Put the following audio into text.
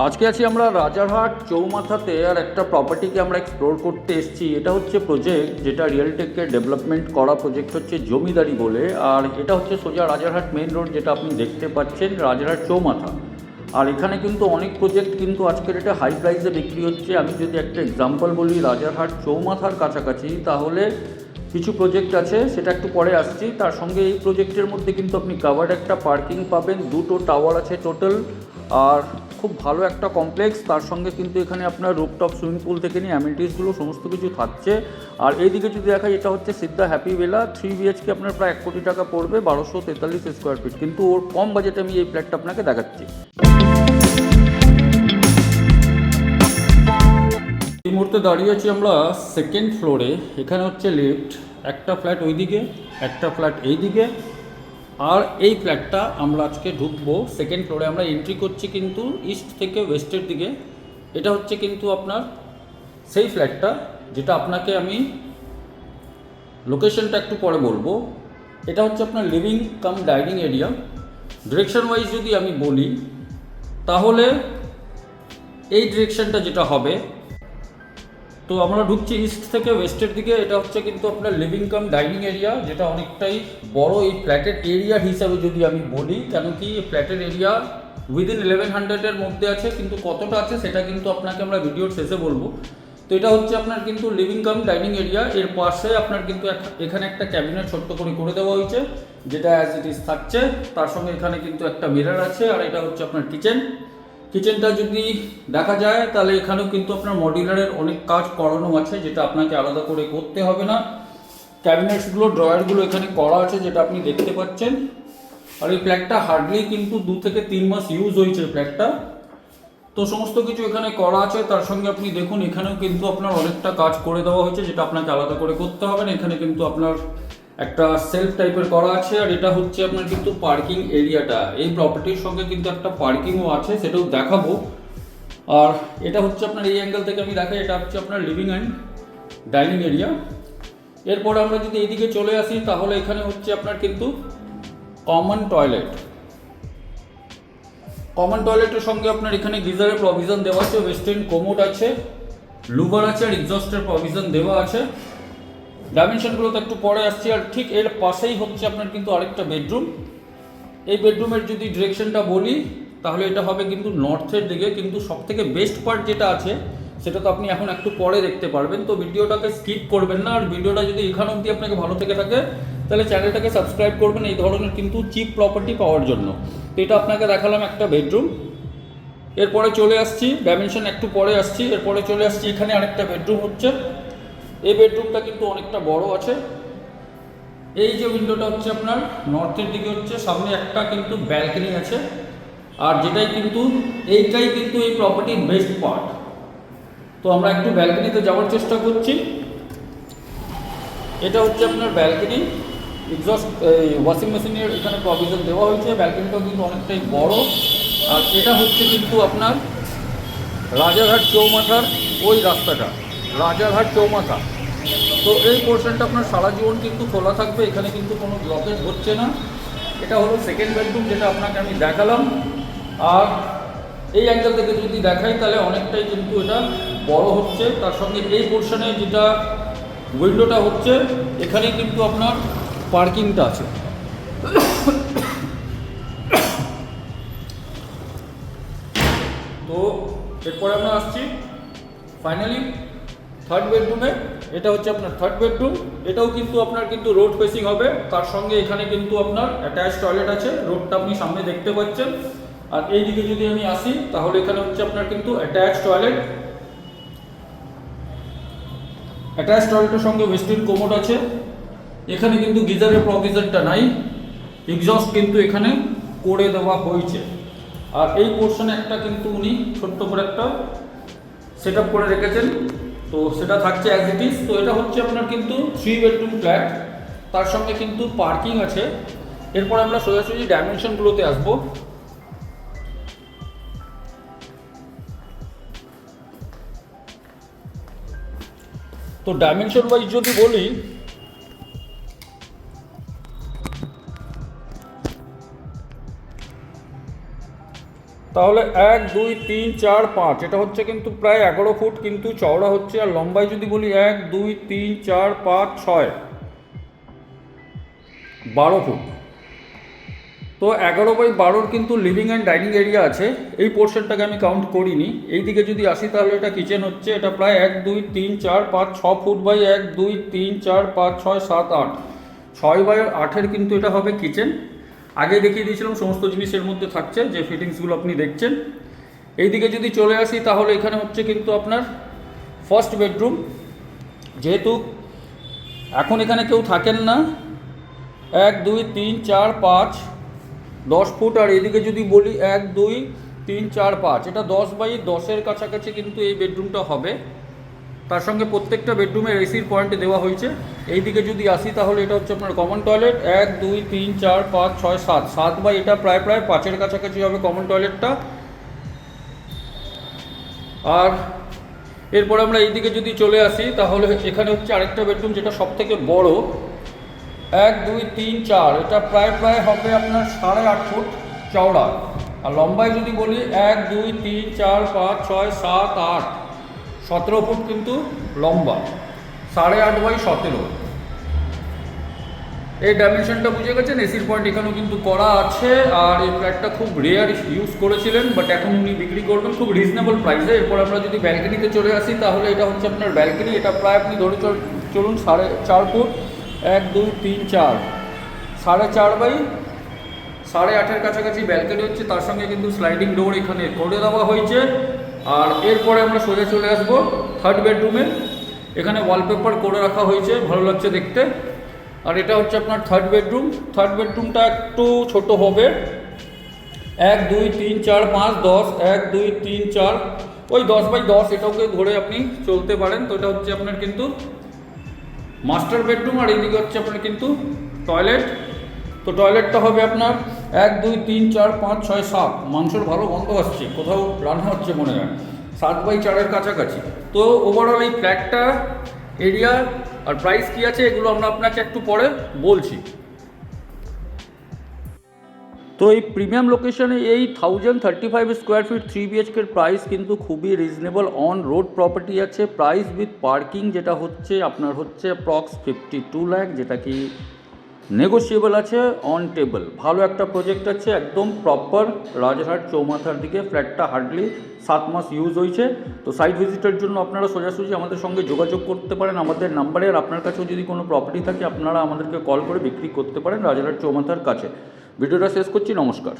আজকে আছি আমরা রাজারহাট চৌমাথাতে, আর একটা প্রপার্টিকে আমরা এক্সপ্লোর করতে এসেছি। এটা হচ্ছে প্রজেক্ট যেটা রিয়েলটেকের ডেভেলপমেন্ট করা প্রজেক্ট হচ্ছে জমিদারি বলে, আর এটা হচ্ছে সোজা রাজারহাট মেন রোড যেটা আপনি দেখতে পাচ্ছেন, রাজারহাট চৌমাথা। আর এখানে কিন্তু অনেক প্রজেক্ট কিন্তু আজকের এটা হাই প্রাইসে বিক্রি হচ্ছে। আমি যদি একটা এক্সাম্পল বলি রাজারহাট চৌমাথার কাছাকাছি, তাহলে কিছু প্রজেক্ট আছে, সেটা একটু পরে আসছি। তার সঙ্গে এই প্রজেক্টের মধ্যে কিন্তু আপনি কাভার্ড একটা পার্কিং পাবেন, দুটো টাওয়ার আছে টোটাল আর খুব ভালো একটা কমপ্লেক্স তার সঙ্গে কিন্তু এখানে আপনার রুপটপ সুইমিং পুল থেকে নিয়ে অ্যামিনিটিসগুলো সমস্ত কিছু থাকছে। আর এইদিকে যদি দেখা এটা হচ্ছে সিদ্ধা হ্যাপি বেলা থ্রি বিএচকে আপনার প্রায় এক কোটি টাকা পড়বে, বারোশো তেতাল্লিশ স্কোয়ার ফিট কিন্তু ওর কম বাজেটে আমি এই ফ্ল্যাটটা আপনাকে দেখাচ্ছি। এই মুহূর্তে দাঁড়িয়ে আছি আমরা সেকেন্ড ফ্লোরে এখানে হচ্ছে লিফট একটা ফ্ল্যাট ওইদিকে, একটা ফ্ল্যাট এইদিকে। আর এই ফ্ল্যাটটা আমরা আজকে ঢুকবো। সেকেন্ড ফ্লোরে আমরা এন্ট্রি করছি কিন্তু ইস্ট থেকে ওয়েস্টের দিকে। এটা হচ্ছে কিন্তু আপনার সেই ফ্ল্যাটটা যেটা আপনাকে আমি লোকেশনটা একটু পরে বলব। এটা হচ্ছে আপনার living cum dining area direction wise যদি আমি বলি, তাহলে এই ডিরেকশনটা যেটা হবে তো আমরা ঢুকছি ইস্ট থেকে ওয়েস্টের দিকে, এটা হচ্ছে কিন্তু আপনার লিভিং কাম ডাইনিং এরিয়া যেটা অনেকটাই বড় এই ফ্ল্যাটের এরিয়া হিসাবে যদি আমি বলি, কেন কি ফ্ল্যাটের এরিয়া উইদিন ইলেভেন হান্ড্রেডের মধ্যে আছে, কিন্তু কতটা আছে সেটা কিন্তু আপনাকে আমরা ভিডিওর শেষে বলব। তো এটা হচ্ছে আপনার কিন্তু লিভিং কাম ডাইনিং এরিয়া এর পাশে আপনার কিন্তু এখানে একটা ক্যাবিনেট ছোট্ট করে করে দেওয়া হয়েছে, যেটা অ্যাজ ইট ইজ থাকছে, তার সঙ্গে এখানে কিন্তু একটা মিরর আছে, আর এটা হচ্ছে আপনার কিচেন কিচেনটা যদি দেখা যায়, তাহলে এখানেও কিন্তু আপনার মডিউলারের অনেক কাজ করানো আছে, যেটা আপনাকে আলাদা করে করতে হবে না। ক্যাবিনেটসগুলো ড্রয়ারগুলো এখানে করা আছে, যেটা আপনি দেখতে পাচ্ছেন। আর এই ফ্ল্যাটটা হার্ডলি কিন্তু দু থেকে তিন মাস ইউজ হয়েছে ফ্ল্যাটটা তো সমস্ত কিছু এখানে করা আছে, তার সঙ্গে আপনি দেখুন, এখানেও কিন্তু আপনার অনেকটা কাজ করে দেওয়া হয়েছে, যেটা আপনাকে আলাদা করে করতে হবে না। এখানে কিন্তু আপনার একটা সেলফ টাইপের করা আছে আর এটা হচ্ছে আপনার কিন্তু পার্কিং এরিয়াটা এই প্রপার্টির সঙ্গে কিন্তু একটা পার্কিংও আছে, সেটাও দেখাবো। আর এটা হচ্ছে আপনার এই অ্যাঙ্গেল থেকে আমি দেখাই, এটা হচ্ছে আপনার লিভিং অ্যান্ড ডাইনিং এরিয়া এরপর আমরা যদি এইদিকে চলে আসি, তাহলে এখানে হচ্ছে আপনার কিন্তু কমন টয়লেট কমন টয়লেটের সঙ্গে আপনার এখানে গিজারের প্রভিশন দেওয়া আছে ওয়েস্টার্ন কোমোড আছে লুবার আছে আর এক্সস্টের প্রভিশন দেওয়া আছে। ডাইমেনশনগুলো তো একটু পরে আসছি, আর ঠিক এর পাশেই হচ্ছে আপনার কিন্তু আরেকটা বেডরুম। এই বেডরুমের যদি ডিরেকশনটা বলি, তাহলে এটা হবে কিন্তু নর্থের দিকে, কিন্তু সব থেকে বেস্ট পার্ট যেটা আছে, সেটা তো আপনি এখন একটু পরে দেখতে পারবেন। তো ভিডিওটাকে স্কিপ করবেন না, আর ভিডিওটা যদি এখান অবধি আপনাকে ভালো থেকে থাকে, তাহলে চ্যানেলটাকে সাবস্ক্রাইব করবেন এই ধরনের কিন্তু চিপ প্রপার্টি পাওয়ার জন্য। তো এটা আপনাকে দেখালাম একটা বেডরুম। এরপরে চলে আসছি, ডাইমেনশন একটু পরে আসছি, এরপরে চলে আসছি, এখানে আরেকটা বেডরুম হচ্ছে। এই বেডরুমটা কিন্তু অনেকটা বড় আছে। এই যে উইন্ডোটা হচ্ছে আপনার, নর্থের দিকে হচ্ছে, সামনে একটা কিন্তু ব্যালকনি আছে। আর যেটাই কিন্তু, এইটাই কিন্তু এই প্রপার্টির বেস্ট পার্ট তো আমরা একটু ব্যালকনিতে যাওয়ার চেষ্টা করছি। এটা হচ্ছে আপনার ব্যালকনি। এক্সস্ট ওয়াশিং মেশিনের এখানে প্রভিশন দেওয়া হয়েছে। ব্যালকনিটাও কিন্তু অনেকটাই বড়। আর এটা হচ্ছে কিন্তু আপনার রাজারহাট চৌমাথার ওই রাস্তাটা। রাজারহাট চৌমাথা। তো এই পোর্শনটা আপনার সারা জীবন কিন্তু খোলা থাকবে, এখানে কিন্তু কোনো ব্লকেজ হচ্ছে না। এটা হলো সেকেন্ড বেডরুম যেটা আপনাকে আমি দেখালাম। আর এই অ্যাঙ্গেল থেকে যদি দেখাই, তাহলে অনেকটাই কিন্তু এটা বড় হচ্ছে। তার সঙ্গে এই পোর্শনে যেটা উইন্ডোটা হচ্ছে এখানে কিন্তু আপনার পার্কিংটা আছে। তো এরপরে আমরা আসছি ফাইনালি থার্ড বেডরুমে এটা হচ্ছে আপনার থার্ড বেডরুম এটাও কিন্তু আপনার কিন্তু রোড ফেসিং হবে। তার সঙ্গে এখানে কিন্তু আপনার অ্যাটাচ টয়লেট আছে রোডটা আপনি সামনে দেখতে পাচ্ছেন। আর এই দিকে যদি আমি আসি, তাহলে এখানে হচ্ছে আপনার কিন্তু অ্যাটাচ টয়লেট অ্যাটাচ টয়লেটের সঙ্গে ওয়েস্টার্ন কোমোড আছে। এখানে কিন্তু গিজারের প্রভিশনটা নাই। এক্সস্ট কিন্তু এখানে করে দেওয়া হয়েছে। আর এই পোর্শনে একটা কিন্তু উনি ছোট্ট করে একটা সেট করে রেখেছেন। তো সেটা থাকছে অ্যাজ ইট ইজ তো এটা হচ্ছে আপনার কিন্তু থ্রি বেডরুম ফ্ল্যাট তার সঙ্গে কিন্তু পার্কিং আছে। এরপর আমরা সোজাসুজি ডাইমেনশনগুলোতে আসব। তো ডাইমেনশন ওয়াইজ যদি বলি তাহলে এক, দুই, তিন, চার, পাঁচ। এটা হচ্ছে কিন্তু প্রায় এগারো ফুট, কিন্তু চওড়া হচ্ছে আর লম্বায় যদি বলি এক, দুই, তিন, চার, পাঁচ, ছয়। বারো ফুট। তো এগারো বাই বারোর কিন্তু লিভিং অ্যান্ড ডাইনিং এরিয়া আছে। এই পোর্শনটাকে আমি কাউন্ট করিনি। এই দিকে যদি আসি তাহলে এটা কিচেন হচ্ছে। এটা প্রায় এক, দুই, তিন, চার, পাঁচ, ছ ফুট বাই এক, দুই, তিন, চার, পাঁচ, ছয়, সাত, আট। ছয় বাই আটের কিন্তু এটা হবে কিচেন আগে দেখিয়ে দিয়েছিলাম, সমস্ত জিনিসের মধ্যে থাকছে, যে ফিটিংসগুলো আপনি দেখছেন। এইদিকে যদি চলে আসি, তাহলে এখানে হচ্ছে কিন্তু আপনার ফার্স্ট বেডরুম যেহেতু এখন এখানে কেউ থাকেন না, এক, দুই, তিন, চার, পাঁচ, দশ ফুট, আর এদিকে যদি বলি এক, দুই, তিন, চার, পাঁচ, এটা দশ বাই দশের কাছাকাছি কিন্তু এই বেডরুমটা হবে। তার সঙ্গে প্রত্যেকটা বেডরুমের এসির পয়েন্ট দেওয়া হয়েছে। এইদিকে যদি আসি, তাহলে এটা হচ্ছে আপনার কমন টয়লেট এক, দুই, তিন, চার, পাঁচ, ছয়, সাত। সাত বাই এটা প্রায় প্রায় পাঁচের কাছাকাছি হবে কমন টয়লেটটা আর এরপর আমরা এইদিকে যদি চলে আসি, তাহলে এখানে হচ্ছে আরেকটা বেডরুম যেটা সব থেকে বড়। এক, দুই, তিন, চার। এটা প্রায় প্রায় হবে আপনার সাড়ে আট ফুট চওড়া। আর লম্বায় যদি বলি, এক, দুই, তিন, চার, পাঁচ, ছয়, সাত, আট। সতেরো ফুট কিন্তু লম্বা। সাড়ে আট বাই সতেরো। এই ডাইমেনশনটা বুঝে গেছেন? এসির পয়েন্ট এখানেও কিন্তু করা আছে, আর এই ফ্ল্যাটটা খুব রেয়ার ইউজ করেছিলেন বাট এখন উনি বিক্রি করবেন খুব রিজনেবল প্রাইসে এরপর আমরা যদি ব্যালকনিতে চলে আসি, তাহলে এটা হচ্ছে আপনার ব্যালকনি এটা প্রায় আপনি ধরে চল- চলুন, সাড়ে চার ফুট, এক, দুই, তিন, চার। সাড়ে চার বাই সাড়ে আটের কাছাকাছি ব্যালকনি হচ্ছে, তার সঙ্গে কিন্তু স্লাইডিং ডোর এখানে করে দেওয়া হয়েছে। আর এরপরে আমরা সোজা চলে আসব থার্ড বেডরুমে এখানে ওয়ালপেপার করে রাখা হয়েছে, ভালো লাগছে দেখতে। আর এটা হচ্ছে আপনার থার্ড বেডরুম থার্ড বেডরুমটা একটু ছোট হবে। এক, দুই, তিন, চার, পাঁচ, দশ, এক, দুই, তিন, চার। ওই দশ বাই দশ, এটাকে ধরে আপনি চলতে পারেন। তো এটা হচ্ছে আপনার কিন্তু মাস্টার বেডরুম আর এইদিকে হচ্ছে আপনার কিন্তু টয়লেট তো টয়লেটটা হবে আপনার এক, দুই, তিন, চার, পাঁচ, ছয়, সাত। মাংসর ভালো গন্ধ আসছে, কোথাও রান্না হচ্ছে মনে হয়। সাত বাই চারের কাছাকাছি। তো ওভারঅল এই ফ্ল্যাটটা এরিয়া আর প্রাইস কী আছে এগুলো আমরা আপনাকে একটু পরে বলছি। তো এই প্রিমিয়াম লোকেশনে এই thousand thirty five square feet three বিএচকের price কিন্তু খুবই রিজনেবল অন রোড প্রপার্টি আছে। প্রাইস উইথ পার্কিং যেটা হচ্ছে, আপনার হচ্ছে প্রক্স ফিফটি টু ল্যাক যেটা কি নেগোসিয়েবল আছে অন টেবল ভালো একটা প্রজেক্ট আছে, একদম প্রপার রাজারহাট চৌমাথার দিকে ফ্ল্যাটটা হার্ডলি সাত মাস ইউজ হয়েছে। তো সাইট ভিজিটের জন্য আপনারা সোজাসুজি আমাদের সঙ্গে যোগাযোগ করতে পারেন আমাদের নাম্বারে আর আপনার কাছেও যদি কোনো প্রপার্টি থাকে, আপনারা আমাদেরকে কল করে বিক্রি করতে পারেন রাজারহাট চৌমাথার কাছে। ভিডিওটা শেষ করছি, নমস্কার।